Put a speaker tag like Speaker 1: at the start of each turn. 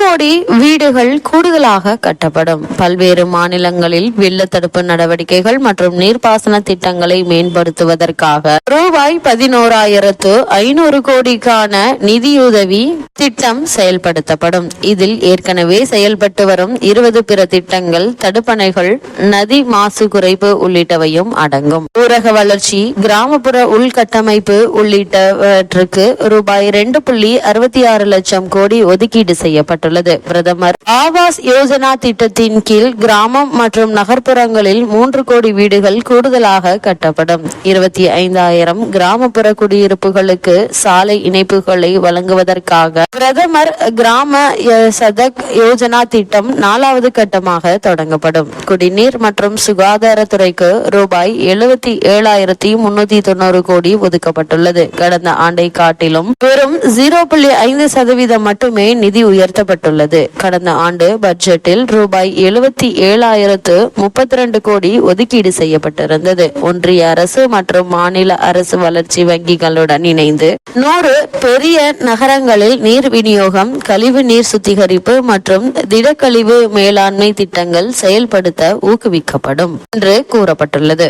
Speaker 1: கோடி வீடுகள் கூடுதலாக கட்டப்படும். பல்வேறு மாநிலங்களில் வெள்ள தடுப்பு நடவடிக்கைகள் மற்றும் நீர்ப்பாசன திட்டங்களை மேம்படுத்துவதற்காக ரூபாய் பதினோராயிரத்து ஐநூறு கோடிக்கான நிதியுதவி திட்டம் செயல்படுத்தப்படும். இதில் ஏற்கனவே செயல்பட்டு வரும் இருபது பிற திட்டங்கள் தடுப்பணைகள் நதி மாசு குறைப்பு உள்ளிட்டவையும் அடங்கும். ஊரக வளர்ச்சி கிராமப்புற உள்கட்டமைப்பு உள்ளிட்டவற்றுக்கு ரூபாய் ரெண்டு புள்ளி அறுபத்தி ஆறு லட்சம் கோடி ஒதுக்கீடு செய்யப்பட்டுள்ளது பிரதமர் ஆவாஸ் யோஜனா திட்டத்தின் கீழ் கிராமம் மற்றும் நகர்ப்புறங்களில் மூன்று கோடி வீடுகள் கூடுதலாக கட்டப்படும். இருபத்தி ஐந்தாயிரம் கிராமப்புற குடியிருப்புகளுக்கு சாலை இணைப்புகளை வழங்குவதற்காக பிரதமர் கிராம சதக் யோஜனா திட்டம் நாலாவது கட்டமாக தொடங்கப்படும். குடிநீர் மற்றும் சுகாதாரத்துறைக்கு ரூபாய் எழுபத்தி ஏழாயிரத்தி முன்னூத்தி தொண்ணூறு கோடி ஒதுக்கப்பட்டுள்ளது. கடந்த ஆண்டை காட்டிலும் வெறும் ஜீரோ புள்ளி ஐந்து சதவீதம் மட்டுமே நிதி உயர்த்தப்பட்டுள்ளது கடந்த ஆண்டு பட்ஜெட்டில் ரூபாய் எழுபத்தி ஏழாயிரத்து முப்பத்தி ரெண்டு கோடி ஒதுக்கீடு செய்யப்பட்டிருந்தது. ஒன்றிய அரசு மற்றும் மாநில அரசு வளர்ச்சி வங்கிகளுடன் இணைந்து நூறு பெரிய நகரங்களில் நீர் விநியோகம் கழிவு நீர் சுத்திகரிப்பு மற்றும் திடக்கழிவு மேலாண்மை திட்டங்கள் செயல்படுத்த ஊக்குவிக்கப்படும் என்று கூறப்பட்டுள்ளது.